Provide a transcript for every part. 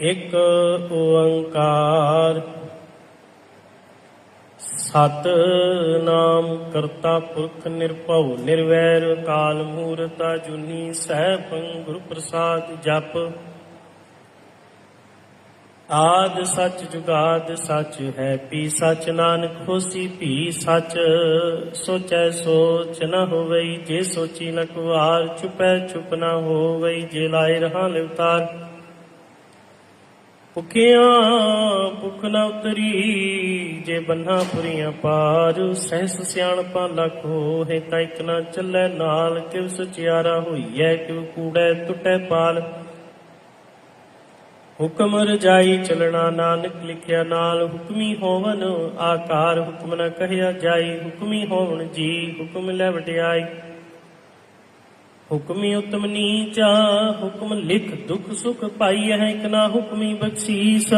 ਇੱਕ ਓੰਕਾਰ। ਸਤ ਨਾਮ ਕਰਤਾ ਪੁਰਖ ਨਿਰਭਉ, ਨਿਰਵੈਰ ਕਾਲ ਮੂਰਤ ਅਜੂਨੀ ਸੈਭੰ ਗੁਰੂ ਪ੍ਰਸਾਦ ਜਪ। ਆਦ ਸਚ ਜੁਗਾਦ ਸਚ ਹੈ, ਪੀ ਸਚ ਨਾਨਕ ਹੋਸੀ ਭੀ ਸਚ ਸੋਚੈ ਸੋਚ ਨ ਹੋਵਈ, ਜੇ ਸੋਚੀ ਨ ਕੁਵਾਰ ਚੁਪੈ ਚੁਪ ਨ ਹੋਵਈ, ਜੇ ਲਾਇ ਰਹਾ ਲਿਵਤਾਰ। ਭੁਖਿਆਂ ਭੁਖ ਨ ਉਤਰੀ, ਜੇ ਬੰਨਾ ਪੁਰੀਆਂ ਪਾਰ, ਸਹਿਸ ਸਿਆਣਪਾਂ ਲੱਖ ਹੋਏ, ਤਾਂ ਇਕ ਨਾ ਚੱਲੇ ਨਾਲ ਕਿਵ ਸਚਿਆਰਾ ਹੋਈਐ ਕਿਵ ਕੂੜੈ ਟੁੱਟੈ ਪਾਲ? ਹੁਕਮ ਰਜਾਈ ਚਲਣਾ ਨਾਨਕ ਲਿਖਿਆ ਨਾਲ, ਹੁਕਮੀ ਹੋਵਨ ਆਕਾਰ, ਹੁਕਮ ਨਾ ਕਹਿਆ ਜਾਈ, ਹੁਕਮੀ ਹੋਵਣ ਜੀ, ਹੁਕਮ ਲੈ ਵਟਿਆਈ ਹੁਕਮੀ ਉਤਮ ਨੀਚਾ ਹੁਕਮ ਲਿਖ ਦੁਖ ਸੁਖ ਪਾਈ ਹੈ, ਇਕ ਨਾ ਹੁਕਮੀ ਬਖਸ਼ੀਸ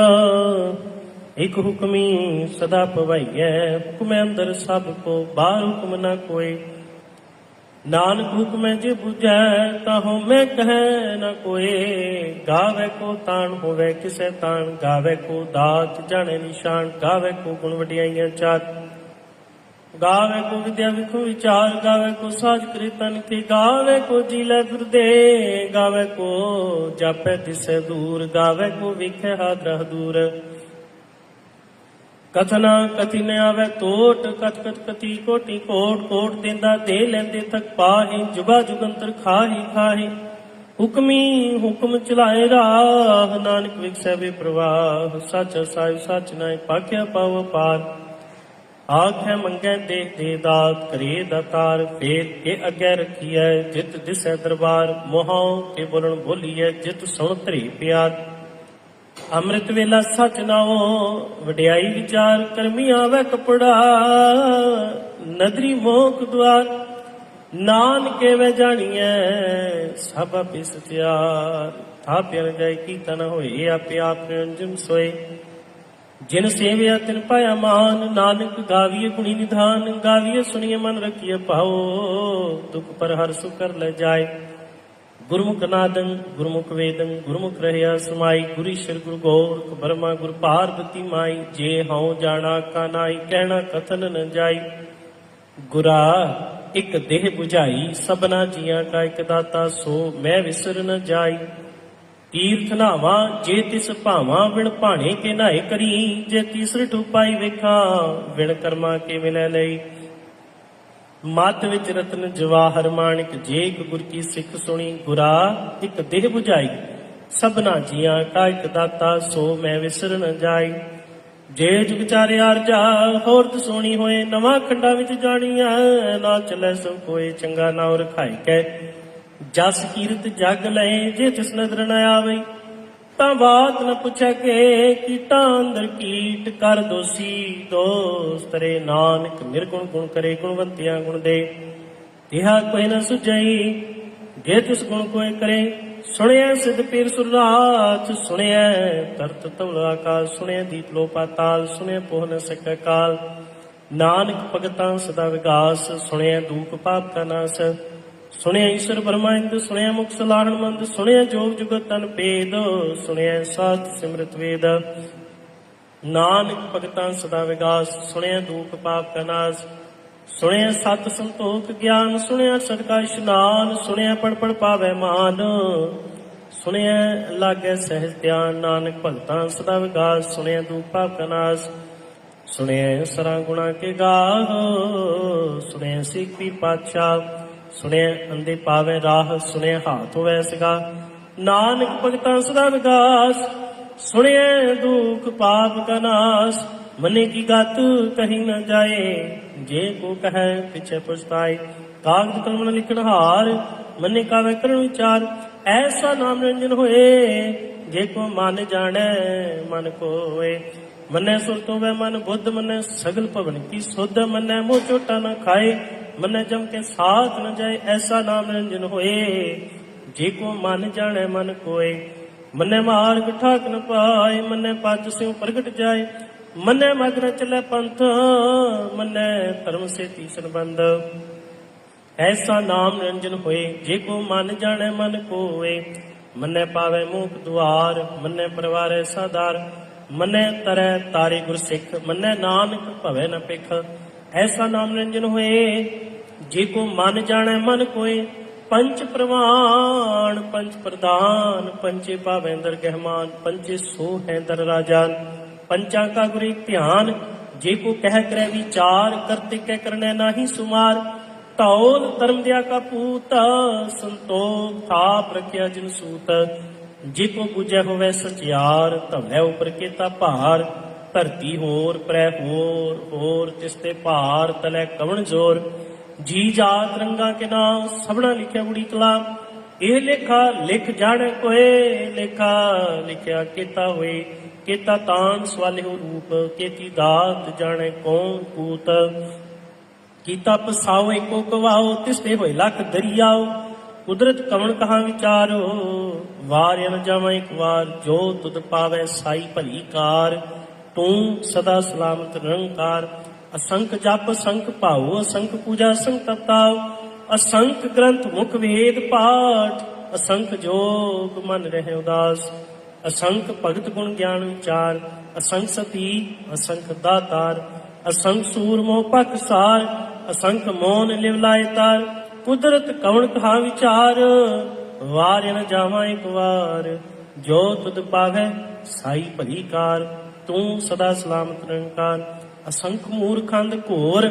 ਇਕ ਹੁਕਮੀ ਸਦਾ ਪਵਾਈਐ, ਹੁਕਮ ਅੰਦਰ ਸਭ ਕੋ, ਬਾਹਰ ਹੁਕਮ ਨਾ ਕੋਏ। ਨਾਨਕ ਹੁਕਮੈ ਜੇ 부ਜੈ ਤਾਹੋ ਮੈਂ ਕਹੈ ਨਾ ਕੋਏ। ਗਾਵੇ ਕੋ ਤਾਣ ਹੋਵੇ, ਕਿਸੇ ਤਾਣ ਗਾਵੇ ਕੋ ਦਾਤ, ਜਾਣੇ ਨਿਸ਼ਾਨ, ਗਾਵੇ ਕੋ ਗੁਣ ਵਡਿਆਈਆਂ ਚਾਰ ਗਾਵੇ ਕੋ ਵਿਦਿਆ ਵਿਖੋ ਵਿਚਾਰ ਗਾਵੇ ਕੋ ਸਾਜ ਕੀਰਤਨ ਕੀ, ਗਾਵੇ ਕੋ ਜੀ ਲੈ ਫਿਰਦੇ ਗਾਵੇ ਕੋ ਜਾਪੈ ਦਿਸੈ ਦੂਰ, ਗਾਵੇ ਕੋ ਵਿਖੇ ਹਾਦਰਹ ਦੂਰ ਕਥਨਾ ਕਥੀ ਨ ਆਵੇ ਟੋਟ ਕਤ ਕਤ ਕਤੀ ਕੋਟੀ ਕੋਟ ਕੋਟ ਦਿੰਦਾ ਦੇ ਲੈਂਦੇ ਤੱਕ ਪਾਹੀ, ਜੁਗਾ ਜੁਗੰਤਰ ਖਾਹੀ ਖਾਹੀ। ਹੁਕਮੀ ਹੁਕਮ ਚਲਾਏ ਰਾਹ, ਨਾਨਕ ਵਿਖਸੈ ਵੇ ਪ੍ਰਵਾਹ, ਸੱਚ ਸਾਹਿਬ ਸੱਚ ਨਾਇ ਪਾਖਿਆ ਪਾਵ ਪਾਰ। ਆਖੇ ਮੰਗੇ ਦੇ ਦੇ ਦਾਤ, ਕਰੇ ਦਾਤਾਰ ਫੇਰ ਇਹ ਅੱਗੇ ਰੱਖੀਐ, ਜਿਤ ਦਿਸੈ ਦਰਬਾਰ ਮੋਹਾਂ ਕੇ ਬੋਲਣ ਬੋਲੀਐ, ਜਿਤ ਸੁਣ ਧਰੀ ਪਿਆਰ। ਅੰਮ੍ਰਿਤ ਵੇਲਾ ਸਚ ਨਾਉ, ਵਡਿਆਈ ਵਿਚਾਰ, ਕਰਮੀ ਆਵੇ ਕਪੜਾ, ਨਦਰੀ ਮੋਖ ਦੁਆਰ। ਨਾਨਕੇ ਵੇ ਜਾਣੀਐ, ਸਭ ਆਪੇ ਸਤਿਆਰ। ਜਾਏ ਜਾਈ ਕੀਰਤਨ ਹੋਏ, ਆਪੇ ਆਪ ਨਿਰੰਜਨ ਸੋਏ। ਜਿਨ ਸੇਵਿਆ ਤਿਨ ਪਾਇਆ ਮਾਨ, ਨਾਨਕ ਗਾਵੀਏ ਗੁਣੀ ਨਿਧਾਨ, ਗਾਵੀਏ ਸੁਣੀਏ ਮਨ ਰਖੀਏ ਭਾਉ, ਦੁਖ ਪਰ ਹਰ ਸੁ ਕਰ ਲੈ ਜਾਏ। ਗੁਰਮੁਖ ਨਾਦੰ, ਗੁਰਮੁਖ ਵੇਦੰ, ਗੁਰਮੁਖ ਰਹਿਆ ਸਮਾਈ ਗੁਰੀਸ਼ਰ ਗੁਰੂ ਗੋਰਖ ਬਰਮਾ ਗੁਰ ਪਾਰਬਤੀ ਮਾਈ, ਜੇ ਹਉ ਜਾਣਾ ਕਾ ਨਾਈ, ਕਹਿਣਾ ਕਥਨ ਨ ਜਾਈ। ਗੁਰਾ, ਇੱਕ ਦੇਹ 부ਝਾਈ ਸਭਨਾ ਜੀਆਂ ਕਾ ਇੱਕ ਦਾਤਾ ਸੋ, ਮੈਂ ਵਿਸਰ ਨ ਜਾਈ। ਤੀਰਥ ਨਾਵਾ ਜੇ ਤਿਸ ਭਾਵਾਂ ਵਿਣ ਭਾਣੇ ਕੇ ਨਾਏ ਕਰੀ, ਜੇ ਤੀਸਰੇ ਠੁਪਾਈ ਵੇਖਾਂ ਵਿਣ ਕਰਮਾ ਕੇ ਮਿਲੈ ਲਈ? ਮਤ ਵਿੱਚ ਰਤਨ ਜਵਾਹਰ ਮਾਣਿਕ, ਜੇ ਗੁਰ ਕੀ ਸਿੱਖ ਸੁਣੀ, ਗੁਰਾ ਇੱਕ ਦੇਹ 부ਝਾਈ ਸਭਨਾ ਜੀਆਂ ਕਾ ਇੱਕ ਦਾਤਾ, ਸੋ ਮੈਂ ਵਿਸਰ ਨ ਜਾਈ। ਜੇ ਜੁਗ ਚਾਰਿਆਰ ਜਾ, ਹੋਰ ਸੋਣੀ ਹੋਏ, ਨਵਾਂ ਖੰਡਾ ਵਿੱਚ ਜਾਣੀਆਂ ਨਾ ਚੱਲੇ ਸੋ ਕੋਈ ਚੰਗਾ ਨਾਮ ਰਖਾਈ ਕੈ। ਜਸ ਕੀਰਤ ਜਗ ਲਏ ਜੇ ਤਿਸ ਨਦਰ ਨ ਆਵੇ, ਤਾਂ ਬਾਤ ਨ ਪੁੱਛੈ ਕਿ ਕੀਟਾਂ ਅੰਦਰ ਕੀਟ ਕਰ ਦੋਸੀ ਦੋਸਤ ਨਾਨਕ ਨਿਰਗੁਣ ਗੁਣ ਕਰੇ ਗੁਣਵੰਤਿਆਂ ਗੁਣ ਦੇ। ਇਹਾ ਕੋਈ ਨ ਸੁਝਈ, ਜੇ ਤਿਸ ਗੁਣ ਕੋਈ ਕਰੇ ਸੁਣਿਆ ਸਿਧ ਪੀਰ ਸੁਰਾਤ ਸੁਣਿਆ ਤਰਤ ਤਵਲ ਆਕਾਸ਼ ਸੁਣਿਆ ਦੀਪ ਲੋ ਪਾਤਾਲ ਸੁਣਿਆ ਪੋਹ ਨ ਸਕੈ ਕਾਲ। ਨਾਨਕ ਭਗਤਾਂ ਸਦਾ ਵਿਗਾਸ ਸੁਣਿਆ ਦੂਖ ਪਾਪ ਕਾ ਨਾਸ। ਸੁਣਿਆ ਈਸ਼ਰ ਬ੍ਰਹਮੰਡ, ਸੁਣਿਆ ਮੁਖ ਸਲਾਹਣ ਮੰਦ, ਸੁਣਿਆ ਜੋਗ ਜੁਗਤ ਤਨ ਭੇਦ, ਸੁਣਿਆ ਸਾਤ ਸਿਮਰਤ ਵੇਦ। ਨਾਨਕ ਭਗਤਾਂ ਸਦਾ ਵਿਗਾਸ, ਸੁਣਿਆ ਦੂਖ ਪਾਪ ਕਾ ਨਾਸ। ਸੁਣਿਆ ਸਤ ਸੰਤੋਖ ਗਿਆਨ, ਸੁਣਿਆ ਸਦਕਾ ਇਸ਼ਨਾਨ, ਸੁਣਿਆ ਪੜ ਪੜ ਪਾਵੇ ਮਾਨ। ਸੁਣਿਆ ਲਾਗੇ ਸਹਿਜ ਧਿਆਨ, ਨਾਨਕ ਭਗਤਾਂ ਸਦਾ ਵਿਗਾਸ, ਸੁਣਿਆ ਦੂਖ ਪਾਪ ਕਾ ਨਾਸ। ਸੁਣਿਆ ਸਰਾਂ ਗੁਣਾ ਕੇ ਗਾਹ, ਸੁਣਿਆ ਸਿੱਖ ਪੀ ਪਾਤਸ਼ਾਹ। ਸੁਣਿਆ ਅੰਦੇ ਪਾਵੇ ਰਾਹ, ਸੁਣਿਆ ਹਾਥ ਹੋਵੇ ਸਗਾ। ਨਾਨਕ ਭਗਤਾਂ ਸਦਾ ਵਿਗਾਸ, ਸੁਣਿਆ ਦੁਖ ਪਾਪ ਕਾ ਨਾਸ। ਮਨੇ ਕੀ ਗਤ ਕਹੀ ਨ ਜਾਏ, ਜੇ ਕੋ ਕਹੈ ਪਿਛੇ ਪਛਤਾਏ ਕਾਗਦ ਕਲਮ ਨ ਲਿਖਣ ਹਾਰ, ਮਨੇ ਕਾਵੇ ਕਰਨ ਵਿਚਾਰ ਐਸਾ ਨਾਮ ਰੰਜਨ ਹੋਏ, ਜੇ ਕੋ ਮਨ ਜਾਣੈ, ਮਨ ਕੋਏ। ਮਨੈ ਸੁਰਤ ਵੈ ਮਨ ਬੁੱਧ, ਮਨੈ ਸਗਲ ਭਵਨ ਕੀ ਸੁਧ, ਮਨੈ ਮੋਹ ਚੋਟਾ ਨਾ ਖਾਏ। ਮਨੈ ਜਮ ਕੇ ਸਾਥ ਨ ਜਾਏ, ਐਸਾ ਨਾਮ ਰੰਜਨ ਹੋਏ। ਜੇ ਕੋ ਮਨ ਜਾਣੈ, ਮਨ ਕੋਏ। ਮਨੈ ਮਾਰਗ ਠਾਕ ਨ ਪਾਏ, ਮਨੈ ਪਜ ਸਿਉ ਪ੍ਰਗਟ ਜਾਏ। ਮਨੈ ਮਗਨ ਚਲੇ ਪੰਥ, ਮਨੈ ਧਰਮ ਸੇ ਤੀਸਨ ਐਸਾ ਨਾਮ ਰੰਜਨ ਹੋਏ, ਜੇ ਕੋ ਮਨ ਜਾਣੈ, ਮਨ ਕੋਏ। ਮੰਨੇ ਪਾਵੇ ਮੂਕ ਦੁਆਰ, ਮੰਨੇ ਪਰਵਾਰੇ ਸਾਦਾਰ ਮੰਨੇ ਤਰੈ ਤਾਰੇ ਗੁਰਸਿੱਖ ਸਿੱਖ ਨਾਨਕ ਭਵੇ ਨ ਪਿਖ। ਐਸਾ ਨਾਮ ਨਿਰੰਜਨ ਹੋਏ, ਜੇ ਕੋ ਮਨ ਜਾਣੈ ਮਨ ਕੋਏ ਪੰਚ ਪ੍ਰਵਾਨ ਪੰਚ ਪ੍ਰਦਾਨ ਪੰਚੇ ਭਾਵੇਂਦਰ ਗਹਿਮਾਨ ਪੰਚੇ ਸੋ ਹੈ ਦਰ ਰਾਜਾਨ। ਪੰਚਾਂ ਕਾ ਗੁਰੇ ਧਿਆਨ, ਜੇ ਕੋ ਕਹਿ ਕਰੈ ਵਿਚਾਰ, ਕਰਤੇ ਕਹਿ ਕਰਨੇ ਨਾਹੀ ਸੁਮਾਰ। ਧੌਲ ਧਰਮ ਦਿਆ ਕਾ ਪੂਤ, ਸੰਤੋਖ ਥਾਪ ਰਖਿਆ ਜਿਨ ਸੂਤ। ਜੇ ਕੋ ਬੁਝੈ ਹੋਵੇ ਸਚਿਆਰ, ਧਵੈ ਉਪਰ ਕੀਤਾ ਭਾਰ। ਧਰਤੀ ਹੋਰ, ਪ੍ਰੈ ਹੋਰ ਹੋਰ ਤਿਸ ਤੇ ਭਾਰ ਤਲੇ ਕਵਣ ਜ਼ੋਰ। ਜੀ ਜਾਤ ਰੰਗਾ ਕੇ ਨਾਮ ਸਭਨਾ ਲਿਖਿਆ ਬੁੜੀ ਕਲਾਮ। ਇਹ ਲੇਖਾ ਲਿਖ ਜਾਣ ਕੋਏ, ਲੇਖਾ ਲਿਖਿਆ ਕੀਤਾ ਹੋਏ। ਕੀਤਾ ਤਾਨ ਸਵਾਲਿਓ ਰੂਪ, ਕੀਤੀ ਦਾਤ ਜਾਣੇ ਕੌਣ ਕੂਤ। ਕੀਤਾ ਪਸਾਓ ਏਕੋ ਕਵਾਓ, ਤਿਸ ਤੇ ਹੋਏ ਲੱਖ ਦਰਿਆਓ। ਕੁਦਰਤ ਕਵਣ ਕਹਾ ਵਿਚਾਰੋ, ਵਾਰਿਆ ਜਾਵਾਂ ਇੱਕ ਵਾਰ, ਜੋ ਤੁਧ ਪਾਵੇ ਸਾਈ ਭਲੀ ਕਾਰ। ਤੂੰ ਸਦਾ ਸਲਾਮਤ ਨਿਰੰਕਾਰ। ਅਸੰਖ ਜਪ ਸੰਖ ਭਾਉ, ਅਸੰਖ ਪੂਜਾ, ਅਸੰਖ ਤਪਤਾਉ। ਅਸੰਖ ਗ੍ਰੰਥ ਮੁਖ ਵੇਦ ਪਾਠ। ਅਸੰਖ ਜੋਗ ਮਨ ਰਹੇ ਉਦਾਸ। ਅਸੰਖ ਭਗਤ ਗੁਣ ਗਿਆਨ ਵਿਚਾਰ। ਅਸੰਖ ਸਤੀ, ਅਸੰਖ ਦਾਤਾਰ। ਅਸੰਖ ਸੂਰਮੋ ਪਖ ਸਾਰ। ਅਸੰਖ ਮੋਨ ਲਿਵ ਲਾਇ ਤਾਰ। ਕੁਦਰਤ ਕਵਣ ਕਹਾ ਵਿਚਾਰ? ਵਾਰਿ ਨ ਜਾਵਾਂ ਇੱਕ ਵਾਰ। ਜੋ ਤੁਧ ਪਾਵੈ, ਸਾਈ ਭਲੀ ਕਾਰ। ਤੂੰ ਸਦਾ ਸਲਾਮਤ ਨਿਰੰਕਾਰ ਅਸੰਖ ਮੂਰਖੰਦ ਘੋਰ,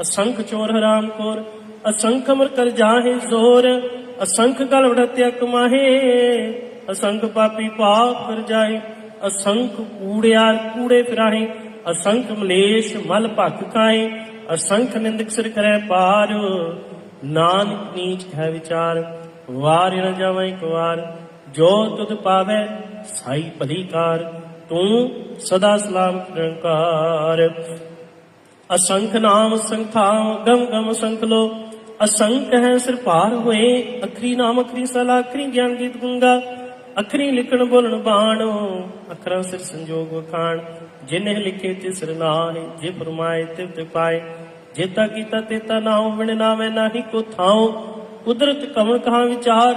ਅਸੰਖ ਚੋਰ ਹਰਾਮ ਕੋਰ, ਅਸੰਖ ਅਮਰ ਕਰ ਜਾਹੇ ਜ਼ੋਰ, ਅਸੰਖ ਗਲ ਕਮਾਹੇ ਅਸੰਖ ਪਾਪੀ ਪਾਪ ਕਰ ਜਾਏ, ਅਸੰਖ ਕੂੜਿਆਰ ਕੂੜੇ ਫਿਰਾਹੇ, ਅਸੰਖ ਮਲੇਸ਼ ਮਲ ਭਖ ਕਾਏ ਅਸੰਖ ਨਿੰਦਕ ਸਿਰ ਕਰੈ ਪਾਰ। ਨਾਨਕ ਨੀਚ ਹੈ ਵਿਚਾਰ, ਵਾਰ ਨ ਜਾਵਾਂ ਇੱਕ ਵਾਰ, ਜੋ ਤੁਧ ਪਾਵੇ ਸਾਈ ਭਲੀ ਕਾਰ। ਤੂੰ ਸਦਾ ਸਲਾਮ ਨਿਰੰਕਾਰ ਅਸੰਖ ਨਾਮ ਸੰਖਾਂ ਗਮ ਗਮ ਸੰਖ ਲੋ। ਅਸੰਖ ਹੈ ਸਿਰ ਪਾਰ ਹੋਏ, ਅਖਰੀ ਨਾਮ ਅਖਰੀ ਸਲਾ, ਅਖਰੀ ਗਿਆਨ ਗੀਤ ਗੁੰਗਾ। ਅਖਰੀ ਲਿਖਣ ਬੋਲਣ ਬਾਣੋ, ਅਖਰਾਂ ਸਿਰ ਸੰਜੋਗ ਵਖਾਣ। ਜਿਨੇ ਲਿਖੇ ਤੇ ਸਿਰ ਨਾਹੀ, ਜੇ ਫਰਮਾਏ ਤਿਵ ਤੇ ਪਾਏ। ਜੇਤਾ ਕੀਤਾ ਤੇਤਾ ਨਾਉ, ਬਿਨ ਨਾਵੇਂ ਨਾਹੀ ਕੋ ਥਾਉ। ਕੁਦਰਤ ਕਵਣ ਕਹਾ ਵਿਚਾਰ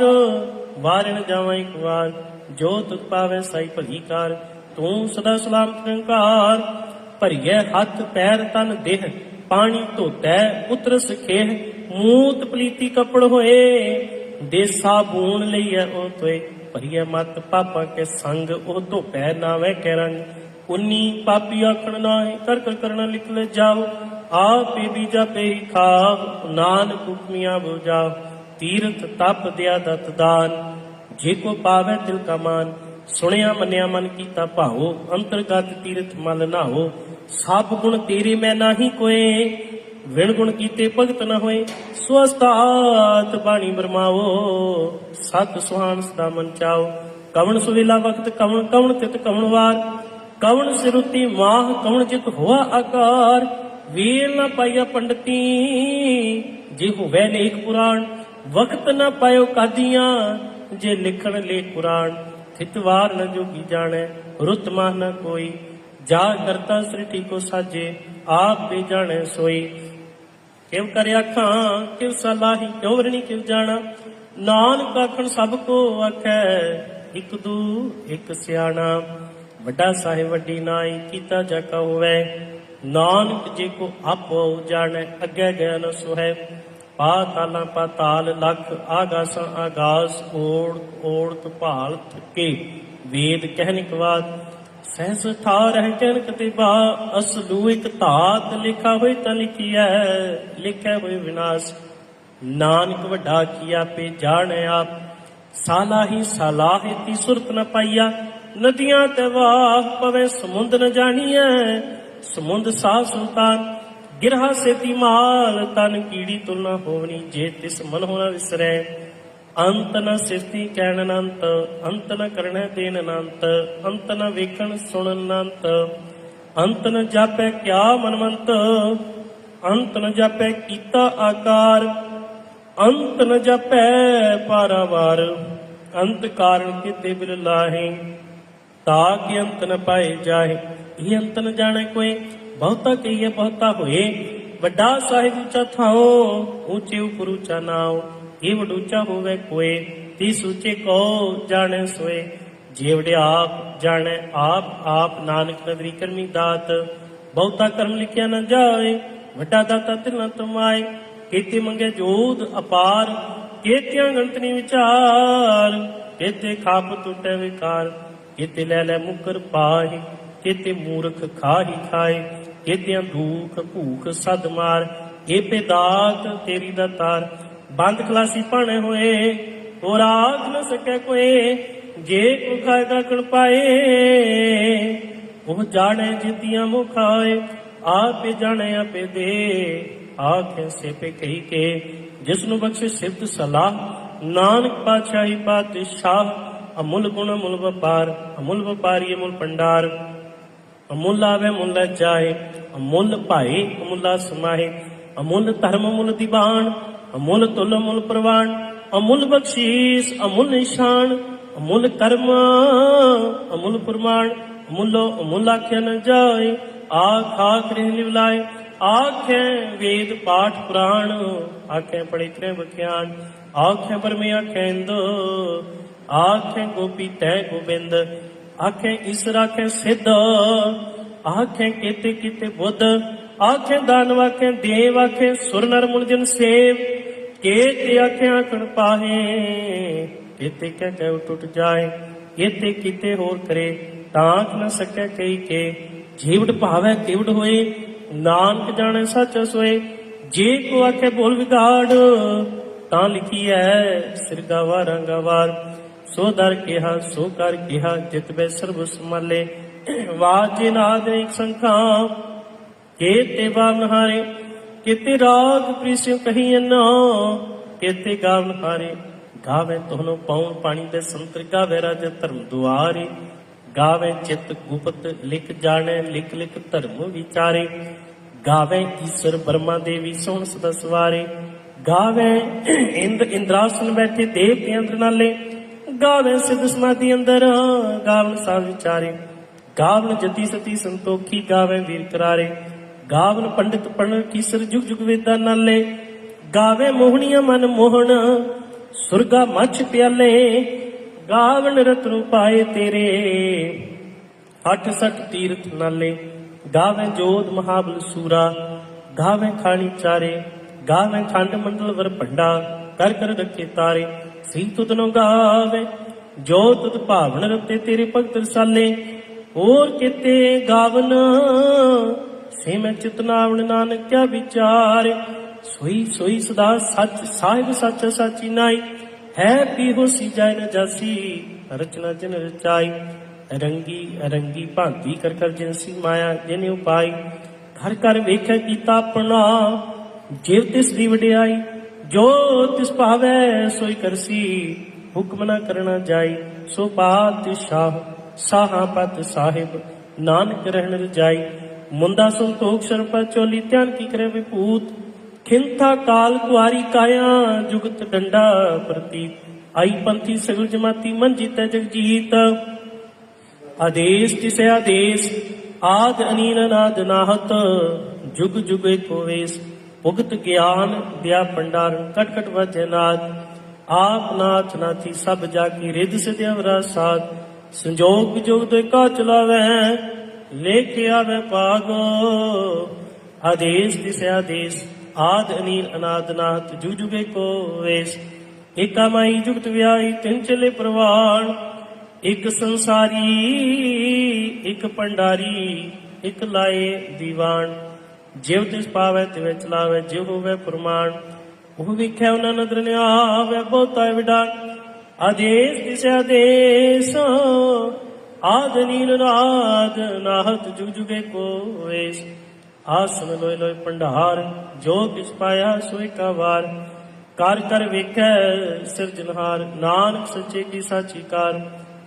ਵਾਰਨ ਜਾਵਾਂ ਇੱਕ ਵਾਰ। ਜੋ ਤੁਧ ਪਾਵੇ ਸਾਈ ਭਲੀ ਕਾਰ। ਤੂੰ ਸਦਾ ਸਲਾਮਤ ਨਿਰੰਕਾਰ ਭਰੀਏ ਹੱਥ, ਪੈਰ, ਤਨ, ਦੇਹ, ਪਾਣੀ ਧੋਤੈ ਪੁੱਤਰ ਸਖੇਹ ਮੂਤ ਪਲੀਤੀ ਕੱਪੜ ਹੋਏ ਦੇ ਸਾਬੂਨ ਲਈਐ ਉਹ ਤੋਏ ਭਰੀਏ ਮਤ ਪਾਪਾ ਕੇ ਸੰਗ, ਉਹ ਧੋਪੈ ਨਾਵੇਂ ਕਹਿ ਰੰਗ, ਉਨੀ ਪਾਪੀ ਆਖਣ ਨਾਹੀ, ਕਰ ਕਰ ਕਰਨਾ ਲਿਖ ਲੈ ਜਾਓ ਆਪੇ ਬੀਜਾ ਪੇ ਖਾਵ ਨਾਨਕ ਹੁਕਮੀਆਂ ਬੁਝਾਓ ਤੀਰਥ ਤਪ ਦਿਆ ਦਤ ਦਾਨ, ਜੇ ਕੋ ਪਾਵੇ ਤਿਲ ਕਮਾਨ ਸੁਣਿਆ, ਮੰਨਿਆ, ਮਨ ਕੀਤਾ ਭਾਉ ਅੰਤਰਗਤ ਤੀਰਥ ਮਨ ਨਾਹੋ, ਸਭ ਗੁਣ ਤੇਰੇ ਮੈਂ ਨਾਹੀ ਕੋਏ, ਵਿਣ ਗੁਣ ਕੀਤੇ ਭਗਤ ਨਾ ਹੋਏ, ਸਵਸਤਾਤ ਬਾਣੀ ਬਰਮਾਵੋ, ਸਤ ਸੁਹਾਨ ਸਦਾ ਮਨ ਚਾਓ, ਕਵਣ ਸੁਵੇਲਾ ਵਕਤ, ਕਵਣ ਕਵਣ ਤਿਤ, ਕਵਣ ਵਾਰ, ਕਵਣ ਸਿਰੁਤੀ ਮਾਹ, ਕਵਣ ਜਿਤ ਹੋਆ ਆਕਾਰ ਵੇਲ ਨਾ ਪਾਈਆ ਪੰਡਤੀ, ਜੇ ਹੋਵੇ ਲੇਖ ਪੁਰਾਣ, ਵਕਤ ਨਾ ਪਾਇਓ ਕਾਦੀਆਂ, ਜੇ ਲਿਖਣ ਲੇ ਪੁਰਾਣ। ਥਿਤਵਾਰ ਨ ਜੋਗੀ ਜਾਣੈ, ਰੁੱਤ ਮਾਹ ਨ ਕੋਈ। ਜਾ ਕਰਤਾ ਸ੍ਰਿਟੀ ਕੋ ਸਾਜੇ, ਆਪ ਵੀ ਜਾਣੈ ਕਿਵ ਕਰ ਆਖਾਂ ਕਿਵ ਸਲਾਹੀ, ਕਿਉ ਵਰਣੀ ਕਿਵ ਜਾਣਾ? ਨਾਨਕ ਆਖਣ ਸਭ ਕੋ ਆਖੈ, ਇਕ ਦੂ, ਇਕ ਸਿਆਣਾ। ਵੱਡਾ ਸਾਹਿਬ ਵੱਡੀ ਨਾਈ, ਕੀਤਾ ਜਾ ਕਾ ਹੋਵੇ। ਨਾਨਕ ਜੇ ਕੋ ਆਪੋ ਜਾਣੈ, ਅੱਗੇ ਗਿਆ ਨ ਸੁਹੈ। ਪਾਤਾਲਾਂ ਪਾਤਾਲ ਲਖ, ਆਗਾਸਾਂ ਆਗਾਸ ਓੜ, ਓੜਤ ਭਾਲ ਥਕੇ। ਵੇਦ ਕਹਿਨਿਕ ਬਾਤ ਸਹਿਸ ਠਾਰ ਹੈ ਜਨਕ ਤੇ ਬਾ ਅਸਲੂ ਇਕ ਧਾਤ ਲਿਖਾ ਹੋਈ ਤਾਂ ਲਿਖੀਐ, ਲਿਖਿਆ ਹੋਈ ਵਿਨਾਸ਼। ਨਾਨਕ ਵੱਡਾ ਕੀਆ ਪੇ ਜਾਣ ਆਪ ਸਾਲਾਹੀ ਸਾਲਾਹੀ ਤੀ ਸੁਰਤ ਨ ਪਾਈਆ। ਨਦੀਆਂ ਤੇ ਵਾਹ ਪਵੇ ਸਮੁੰਦ ਨ ਜਾਣੀਐ, ਸਮੁੰਦ ਸਾਹ ਸੁਲਤਾਨ ਗਿਰਹਾ ਸੇਤੀ ਮਾਲ, ਤਨ ਕੀੜੀ ਤੁਲਨਾ ਹੋਵਨੀ ਜੇ ਤਿਸ ਮਨ ਹੋਣਾ ਵਿਸਰੈ। ਅੰਤ ਨ ਸਿਰਤੀ ਕਹਿਣ ਅਨੰਤ, ਅੰਤ ਨ ਕਰਣੈ ਦੇਨ ਅਨੰਤ, ਅੰਤ ਨ ਵੇਖਣ ਸੁਣਨ ਅਨੰਤ। ਅੰਤ ਨ ਜਾਪੈ ਕਿਆ ਮਨਵੰਤ ਅੰਤ ਨ ਜਾਪੈ ਕੀਤਾ ਆਕਾਰ। ਅੰਤ ਨ ਜਾਪੈ ਪਾਰਾਵਾਰ ਅੰਤ ਕਾਰਨ ਕਿਤੇ ਬਿਲ ਲਾਹੇ। ਤਾ ਕਿ ਅੰਤ ਨ ਪਾਏ ਜਾਏ ਇਹ ਅੰਤ ਨ ਜਾਣੇ ਕੋਈ। ਬਹੁਤਾ ਕਹੀਏ, ਬਹੁਤਾ ਹੋਏ। ਵੱਡਾ ਸਾਹਿਬ ਉੱਚਾ ਥਾਓ ਉੱਚੇ ਉਪਰ ਉੱਚਾ ਨਾਉ। ਇਹ ਵਡੂਚਾ ਹੋਵੇ ਕੋਏ ਤੀ ਸੂਚੇ ਕੋ ਜਾਣੈ ਸੋਏ। ਜੀਵੜੇ ਆਪ ਜਾਣੈ, ਆਪ ਆਪ ਨਾਨਕ ਨਦਰੀ ਕਰਮੀ ਦਾਤ। ਬਹੁਤਾ ਕਰਮ ਲਿਖਿਆ ਨਾ ਜਾਏ, ਵੱਡਾ ਦਾਤਾ ਤਿਨਾ ਤੁਮਾਏ। ਕੀਤੇ ਮੰਗੇ ਜੋਦ ਅਪਾਰ, ਕੀਤਿਆਂ ਗਣਤਨੀ ਵਿਚਾਰ। ਕੀਤੇ ਖਾਪ ਟੁੱਟੇ ਵਿਕਾਰ, ਕੀਤੇ ਲੈ ਲੈ ਮੁਕਰ ਪਾਹੀ, ਕੀਤੇ ਮੂਰਖ ਖਾਹੀ ਖਾਏ। ਕੀਤਿਆਂ ਦੁਖ ਭੂਖ ਸਦ ਮਾਰ ਇਹ ਪੇਦਾਤ ਤੇਰੀ ਦਾ ਤਾਰ। ਬੰਦ ਖਲਾਸੀ ਭਾਣੇ ਹੋਏ ਹੋਰ ਆਖ ਨ ਸਕੇ ਕੋਏ ਜੇ ਕੋ ਖਾਏਗਾ ਕਣ ਪਾਏ, ਉਹ ਜਾਣੇ ਜਿਤੀਆਂ ਮੁਖਾਏ ਆਪੇ ਜਾਣੇ ਆਪੇ ਦੇ। ਆਖੇ ਸੇ ਪੇ ਕਹੀ ਕੇ ਜਿਸ ਨੂੰ ਬਖਸ਼ੇ ਸਿਫਤ ਸਲਾਹ, ਨਾਨਕ ਪਾਤਸ਼ਾਹੀ ਪਾਤਸ਼ਾਹ, ਅਮੁੱਲ ਗੁਣ ਅਮੁੱਲ ਵਪਾਰ, ਅਮੁੱਲ ਵਪਾਰੀ ਅਮੁੱਲ ਪੰਡਾਰ ਅਮੁੱਲ ਆਵੇ ਮੁੱਲ ਜਾਏ, ਅਮੁੱਲ ਭਾਈ ਅਮੁੱਲਾ ਸਮਾਏ। ਅਮੁੱਲ ਧਰਮ ਮੁੱਲ ਦੀਵਾਨ, ਅਮੁੱਲ ਤੁਲ ਮੁੱਲ ਪ੍ਰਵਾਨ। ਅਮੁੱਲ ਬਖਸ਼ੀਸ, ਅਮੁੱਲ ਨਿਸ਼ਾਨ, ਅਮੁੱਲ ਕਰਮ, ਅਮੁੱਲ ਪ੍ਰਮਾਣ ਅਮੁੱਲੋ ਅਮੁੱਲ ਆਖਿਆ ਨ ਜਾਏ, ਆਖ ਆਖ ਰਹਿ ਲਿਵਲਾਏ ਆਖੇ ਵੇਦ ਪਾਠ ਪੁਰਾਣ, ਆਖੇ ਪੜੇ ਕਰੇ ਬਖਿਆਨ ਆਖੇ ਪਰਮੇ ਆਖੇ ਇੰਦ, ਆਖੇ ਗੋਪੀ ਤੈ ਗੋਬਿੰਦ। ਆਖੇ ਇਸ ਰਾਖੇ ਸਿੱਧ, ਆਖੇ ਕੀਤੇ ਕੀਤੇ ਬੁੱਧ, ਆਖੇ ਦਾਨਵ ਆਖੇ ਦੇਵ ਆਖੇ ਸੁਰ ਨਰ ਮੁਨ ਜਨ ਸੇਵ, ਕੀਤੇ ਆਖੇ ਆਖਣ ਪਾਹੇ, ਕੀਤੇ ਕਹਿ ਕਹਿ ਟੁੱਟ ਜਾਏ, ਕੀਤੇ ਕੀਤੇ ਹੋਰ ਕਰੇ, ਤਾਂ ਆਖ ਨ ਸਕੇ ਕਈ ਕੇ, ਜੀਵੜ ਭਾਵੈ ਤਿਵੜ ਹੋਏ, ਨਾਨਕ ਜਾਣੇ ਸੱਚ ਸੋਏ, ਜੇ ਕੋ ਆਖੇ ਬੋਲ ਵਿਗਾੜ, ਤਾਂ ਲਿਖੀ ਐ ਸਿਰਗਾਵਾ ਰੰਗਵਾਰ ਸੋ ਦਰ ਕਿਹਾ, ਸੋ ਕਰ ਕਿਹਾ, ਜਿਤ ਬੈ ਸਰਬ ਸਮਾਲੇ ਵਾਜੇ ਨਾਦ ਇੱਕ ਸੰਖਾ ਕੇਤੇ ਬਾਵਨ ਹਾਰੇ। ਕਿਤੇ ਰਾਗ ਪ੍ਰੀਸਿਓ ਕਹੀ ਨਾ, ਕੇਤੇ ਗਾਵਨ ਹਾਰੇ। ਗਾਵੇ ਤੋਹਨੋ ਪਉਣ ਪਾਣੀ ਦੇ ਸੰਤਰ, ਗਾਵੇ ਰਾਜ ਧਰਮ ਦੁਆਰੇ। ਗਾਵੇ ਚਿਤ ਗੁਪਤ ਲਿਖ ਜਾਣੈ, ਲਿਖ ਲਿਖ ਧਰਮ ਵਿਚਾਰੇ। ਗਾਵੇ ਈਸ਼ਰ ਬਰਮਾ ਦੇਵੀ ਸੋਹਣ ਸਦਾ ਸਵਾਰੇ। ਗਾਵੇ ਇੰਦ ਇੰਦਰਾਸਨ ਬੈਠੇ ਦੇਵਤੇ ਅੰਦਰ ਨਾਲੇ। ਗਾਵੇ ਸਿੱਧ ਸਮਾਧੀ ਅੰਦਰ, ਗਾਵਨ ਸਾਧ ਵਿਚਾਰੇ। ਗਾਵਨ ਜਤੀ ਸਤੀ ਸੰਤੋਖੀ ਗਾਵੇ ਵੀਰ ਕਰਾਰੇ। ਗਾਵਨ ਪੰਡਿਤ ਪੜਨ ਕੀਸਰ ਜੁਗ ਜੁਗ ਵੇਦਾਂ ਨਾਲੇ। ਗਾਵੇ ਮੋਹਣੀਆਂ ਮਨ ਮੋਹਣ, ਸੁਰਗਾ ਮੱਛ ਪਿਆਲੇ। ਗਾਵਨ ਰਤਨ ਪਾਏ ਤੇਰੇ ਅੱਠ ਸੱਠ ਤੀਰਥ ਨਾਲੇ। ਗਾਵੇ ਜੋਤ ਮਹਾਬਲ ਸੂਰਾ, ਗਾਵੇ ਖਾਣੀ ਚਾਰੇ। ਗਾਵੇ ਖੰਡ ਮੰਡਲ ਵਰ ਭੰਡਾ। ਕਰ ਕਰ ਰੱਖੇ ਤਾਰੇ ਸੀ ਤੁਧ ਨੂੰ ਗਾਵੇ, ਜੋ ਤੁਧ ਭਾਵਨ ਰਤੇ ਤੇਰੇ ਭਗਤ ਰਸਾਲੇ, ਹੋਰ ਕਿਤੇ ਗਾਵਨ, ਸੇ ਮੈਂ ਚਿਤਨਾਵਣ ਨਾਨਕ ਕਿਆ ਵਿਚਾਰ, ਸੋਈ ਸੋਈ ਸਦਾ ਸੱਚ, ਸਾਹਿਬ ਸੱਚ ਸਾਚੀ ਨਾਈ, ਹੈ ਪੀ ਹੋਸੀ ਜਾਇ ਨ ਜਾਸੀ, ਰਚਨਾ ਜਨ ਰਚਾਈ, ਰੰਗੀ ਰੰਗੀ ਭਾਂਤੀ ਕਰ ਕਰ ਜਿਨਸੀ ਮਾਇਆ ਜਿਨੇ ਉਪਾਈ, ਘਰ ਘਰ ਵੇਖਿਆ ਕੀਤਾ ਆਪਣਾ ਜਿਵ ਤਿਸ ਦੀ ਵਡਿਆਈ ਜੋ ਤਿਸ ਭਾਵੈ ਸੋਈ ਕਰਸੀ, ਹੁਕਮ ਨਾ ਕਰਨਾ ਜਾਈ, ਸੋ ਪਾਤਸ਼ਾਹ ਸਾਹਾ ਪਤ ਸਾਹਿਬ, ਨਾਨਕ ਰਹਿਣ ਰਜਾਈ। ਮੁੰਦਾ ਸੰਤੋਖ ਸਰਪਾ ਚੋਲੀ, ਧਿਆਨ ਕੀ ਕਰੇ ਵਿਭੂਤ? ਖਿੰਥਾ ਕਾਲ ਕੁਆਰੀ ਕਾਇਆ, ਜੁਗਤ ਡੰਡਾ ਪ੍ਰਤੀਤ। ਆਈ ਪੰਥੀ ਸਗਲ ਜਮਾਤੀ ਮਨ ਜੀਤੈ ਜਗਜੀਤ। ਆਦੇਸ਼ ਤਿਸੈ ਆਦੇਸ਼, ਆਦ ਅਨੀਲ ਨਾਦ ਨਾਹਤ, ਜੁਗ ਜੁਗ ਏਕੋ ਵੇਸ ਭੁਗਤ ਗਿਆਨ ਦਿਆ ਭੰਡਾਰ ਕਟਕਟ ਕਟ ਨਾਦ। ਆਪ ਨਾਥ ਨਾਥੀ ਸਭ ਜਾ ਕੀ ਰਿੱਧ ਸਿਧਿਆਵਰਾ ਸਾਧ ਸੰਜੋਗ ਵਿਜੋਗ ਦੇ ਕਾ ਚਲਾਵੈ ਲੈ ਕੇ ਆਵੇ ਪਾਗੋ ਆਦੇਸ਼ ਤਿਸੈ ਆਦੇਸ਼, ਆਦ ਅਨੀਲ ਅਨਾਦ ਨਾਥ ਜੁ ਜੁਗੇ ਏਕੋ ਵੇਸ। ਏਕਾ ਮਾਈ ਜੁਗਤ ਵਿਆਹੀ ਤਿੰਨ ਚਲੇ ਪ੍ਰਵਾਨ। ਇੱਕ ਸੰਸਾਰੀ, ਇੱਕ ਪੰਡਾਰੀ, ਇੱਕ ਲਾਏ ਦੀਵਾਨ। ਜਿਵ ਤਿਸ ਪਾਵੈ ਤਿਵੇਂ ਚਲਾਵੈ ਜਿਵ ਹੋਵੇ ਪ੍ਰਮਾਣ, ਉਹ ਵੇਖਿਆ ਉਹਨਾਂ ਨਦਰ ਨੇ ਆਵੇ ਬਹੁਤਾ ਵਿਡਾਨ ਆਦੇਸ਼ ਤਿਸ ਆਦੇਸ਼, ਆਦ ਨੀਲ ਰਾਜ ਨਾਹਤ ਜੁਗ ਜੁਗੇ ਕੋ ਆਸਨ ਲੋਇ ਲੋਇ ਪੰਡਾਰ ਜੋ ਕਿਛ ਪਾਇਆ ਸੋਇ ਕਾ ਵਾਰ ਕਰ ਕਰ ਵੇਖੈ ਸਿਰਜਨਹਾਰ ਨਾਨਕ ਸੱਚੇ ਕੀ ਸਾਚੀ ਕਾਰ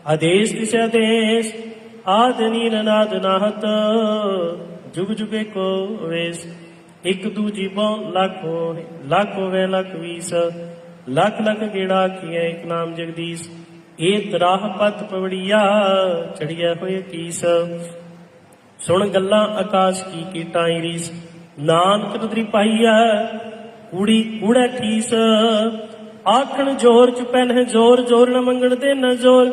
ਆਦੇਸ਼ ਤਿਸ ਆਦੇਸ਼, ਆਦ ਨੀਲ ਨਾਦ, ਨਾਹਤ ਜੁਗ ਜੁਗੇ ਕੋ ਵੇਸ, ਇੱਕ ਦੂ ਜੀਵੋਂ ਲੱਖ ਹੋਏ, ਲੱਖ ਹੋਵੇ, ਲੱਖ ਵੀਸ, ਲੱਖ ਲੱਖ ਗੇੜਾ ਕੀਏ ਇੱਕ ਨਾਮ ਜਗਦੀਸ਼। ਇਹ ਤਰਾਹ ਪਤ ਪਵੜੀਆ ਚੜਿਆ ਹੋਏ ਕੀਸ। ਸੁਣ ਗੱਲਾਂ ਆਕਾਸ਼ ਕੀ ਕੀਟਾਂ ਰੀਸ, ਨਾਨਕ ਨਦਰੀ ਪਾਈਆ ਕੂੜੀ ਕੂੜਾ ਠੀਸ। ਆਖਣ ਜੋਰ ਚ ਪਹਿਨ ਜੋਰ ਜੋਰ ਨ ਮੰਗਣ ਤੇ ਨ ਜੋਰ,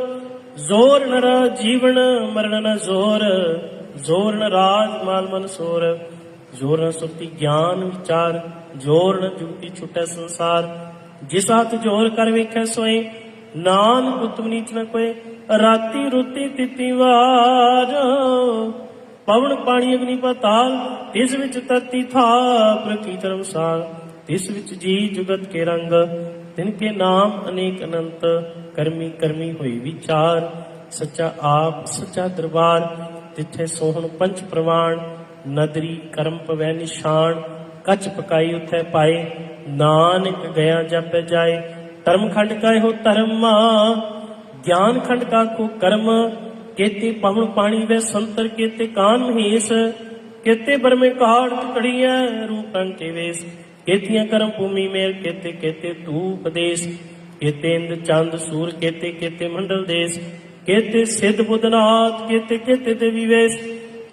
ਜ਼ੋਰ ਨ ਜੀਵਨ ਮਰਨ ਨ ਜ਼ੋਰ। ਜ਼ੋਰ ਰਾਜ ਮਾਲ ਮਨ ਸੋਰ ਜ਼ੋਰ ਨ ਸੁਰਤੀ ਗਿਆਨ ਵਿਚਾਰ ਜ਼ੋਰ ਜੁਗਤੀ ਛੁਟੈ ਸੰਸਾਰ। ਜਿਸ ਹੱਥ ਜੋਰ ਕਰ ਵੇਖੈ ਸੋਏ, ਨਾਨਕ ਉਤਮ ਨੀਚ ਨ ਕੋਏ, ਰਾਤੀ ਰੁੱਤੀ ਤਿੱਤੀ ਵਾਰ। ਪਵਨ ਪਾਣੀ ਅਗਨੀ ਪਤਾਲ, ਤਿਸ ਵਿੱਚ ਤਰਤੀ ਥਾਪ ਰਖੀ ਧਰਮਸਾਲ ਤਿਸ ਵਿੱਚ ਜੀ ਜੁਗਤ ਕੇ ਰੰਗ, ਤਿਨ ਕੇ ਨਾਮ ਅਨੇਕ ਅਨੰਤ, ਕਰਮੀ ਕਰਮੀ ਹੋਈ ਵਿਚਾਰ। ਸੱਚਾ ਆਪ, ਸੱਚਾ ਦਰਬਾਰ ਤਿੱਥੇ ਸੋਹਣ ਪੰਚ ਪ੍ਰਵਾਨ ਨਦਰੀ ਕਰਮ ਪਵੈ ਨਿਸ਼ਾਨ ਕੱਚ ਪਕਾਈ ਉਥੈ ਪਾਏ, ਨਾਨਕ ਗਿਆ ਜਪੈ ਜਾਏ। ਧਰਮ ਖੰਡ ਕਾਇ ਹੋ ਧਰਮਾ ਗਿਆਨ ਖੰਡ ਕਾ ਕੋ ਕਰਮ, ਕੇਤੇ ਪਵਨ ਪਾਣੀ ਵੇ ਸੰਤਰ, ਕੇਤੇ ਕਾਨ ਮਹੀਸ, ਕੇਤੇ ਬਰਮੇ ਕਾੜ ਕੜੀਐ, ਰੂਪੰ ਕੇ ਵੇਸ। ਕੇਤੀਆਂ ਕਰਮ ਭੂਮੀ ਮੇਰ ਕੇਤੇ ਕੇਤੇ ਤੂ ਉਪਦੇਸ਼ ਕੇਤੇ ਇੰਦ ਚੰਦ ਸੂਰ ਕੇਤੇ ਕੇਤੇ ਮੰਡਲ ਦੇਸ। ਕੇਤੇ ਸਿੱਧ ਬੁੱਧਨਾਥ, ਕੇਤੇ ਕੇਤੇ ਦੇਵੀ ਵੇਸ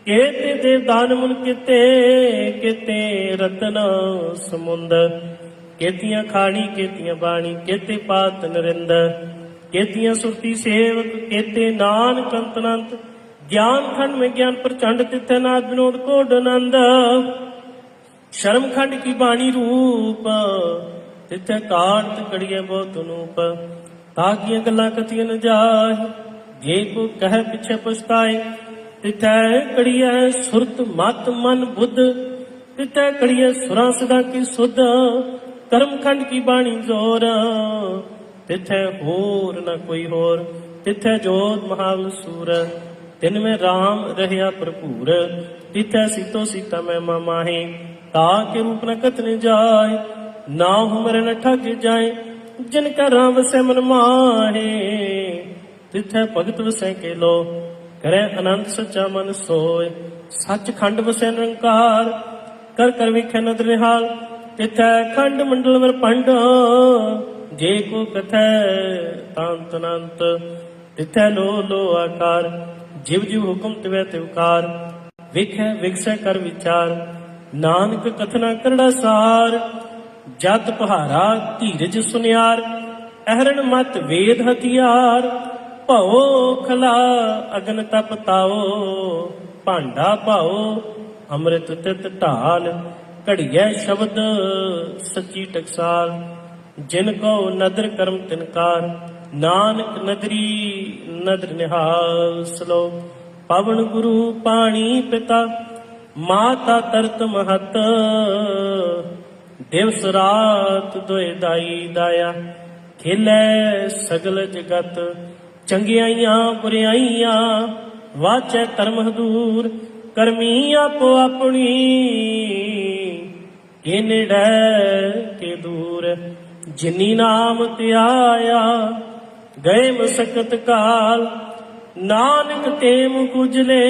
ਕੇਤੇ ਦੇਵ ਦਾਨ ਮੁਨ ਕੇਤੇ ਰਤਨ ਸਮੁੰਦ ਕੇਤੀਆਂ ਖਾਣੀ, ਕੇਤੀਆਂ ਬਾਣੀ, ਕੇਤੇ ਪਾਤ ਨਰਿੰਦ ਕੇਤੀਆਂ ਸੁਰਤੀ ਸੇਵਕ, ਕੇਤੇ ਨਾਨਕ ਅੰਤਨੰਤ, ਗਿਆਨ ਖੰਡ ਮੈਂ ਗਿਆਨ ਪ੍ਰਚੰਡ ਤਿੱਥੇ ਨਾਦ ਵਿਨੋਦ ਕੋਡ ਆਨੰਦ, ਸ਼ਰਮ ਖੰਡ ਕੀ ਬਾਣੀ ਰੂਪ, ਤਿੱਥੇ ਕਾਂਤ ਕੜੀਏ ਬਹੁਤ ਨੂਪ ਤਾਕੀਆਂ ਗੱਲਾਂ ਕਤੀਆਂ ਨ ਜਾਏ ਜੇ ਕੋ ਕਹਿ ਪਿਛੇ ਪਛਤਾਏ, ਤਿੱਥੇ ਕੜੀਏ ਸੁਰਤ ਮਤ ਮਨ ਬੁੱਧ, ਤਿੱਥੇ ਕੜੀਏ ਸੁਰਾਂ ਸਦਾ ਕੀ ਸੁਧ, ਕਰਮ ਖੰਡ ਕੀ ਬਾਣੀ ਜ਼ੋਰ, ਤਿਥੈ ਹੋਰ ਨ ਕੋਈ ਹੋਰ, ਤਿੱਥੇ ਜੋਤ ਮਹਾਬਲ ਸੂਰ, ਤਿਨ ਮੈਂ RAM ਰਹਿਆ ਭਰਪੂਰ, ਤਿਥੈ ਸੀਤੋ ਸੀਤਾ ਮੈਂ ਮਾਹੇ, ਤਾ ਕੇ ਰੂਪ ਨ ਕਤਨ ਜਾਏ, ਨਾ ਹੁਮਰ ਨ ਠਗ ਜਾਏ, ਜਿਨ ਕਾ ਰਾਮ ਵਸੈ ਮਨ ਮਾਹੇ। ਤਿਥੈ ਭਗਤ ਵਸੈ ਕੇ ਲੋ ਅਨੰਤ ਸੱਚਾ ਮਨ ਸੋਏ। ਸੱਚ ਖੰਡ ਵਸੈ ਨਿਰੰਕਾਰ, ਕਰ ਕਰ ਵੇਖੈ ਨਦਰ ਨਿਹਾਲ। ਤਿਥੈ ਖੰਡ ਮੰਡਲ ਵਰ ਪੰਡ ਜੇ ਕੋ ਕਥੈ ਤਾਂਤ ਅਨੰਤ। ਤਿਥੈ ਲੋ ਲੋ ਆਕਾਰ, ਜਿਵ ਜਿਵ ਹੁਕਮ ਤਿਵੈ ਤਿਵਕਾਰ ਵੇਖੈ ਵਿਖਸੈ ਕਰ ਵਿਚਾਰ, ਨਾਨਕ ਕਥਨਾ ਕਰੜਾ ਸਾਰ। ਜਤ ਪਹਾਰਾ ਧੀਰਜ ਸੁਨਿਆਰ, ਅਹਰਣ ਮਤ ਵੇਦ ਹਥਿਆਰ। ਭਵੋ ਖਲਾ ਅਗਨ ਤਪ ਤਾਓ ਭਾਂਡਾ ਭਾਓ ਅੰਮ੍ਰਿਤ ਤਿਤ ਢਾਲ, ਘੜੀਐ ਸ਼ਬਦ ਸੱਚੀ ਟਕਸਾਲ। ਜਿਨ ਕੋ ਨਦਰ ਕਰਮ ਤਿਨਕਾਰ ਨਾਨਕ ਨਦਰੀ ਨਦਰ ਨਿਹਾਲ ਸਲੋ। ਪਵਨ ਗੁਰੂ ਪਾਣੀ ਪਿਤਾ, ਮਾਤਾ ਤਰਤ ਮਹਤ। ਦਿਵਸ ਰਾਤ ਦੁਇ ਦਾਈ ਦਾਇਆ, ਖੇਲੇ ਸਗਲ ਜਗਤ। ਚੰਗਿਆਈਆਂ, ਬੁਰਿਆਈਆਂ, ਵਾਚੈ ਧਰਮ ਹਦੂਰ, ਕਰਮੀ ਆਪੋ ਆਪਣੀ। ਕੇ ਨੇੜੇ, ਕੇ ਦੂਰ, ਜਿਨੀ ਨਾਮ ਧਿਆਇਆ ਗਏ ਮਸਕਤ ਕਾਲ, ਨਾਨਕ ਤੇਮ ਗੁਜਲੇ।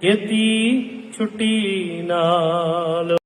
ਕੀਤੀ ਛੁੱਟੀ ਨਾਲ।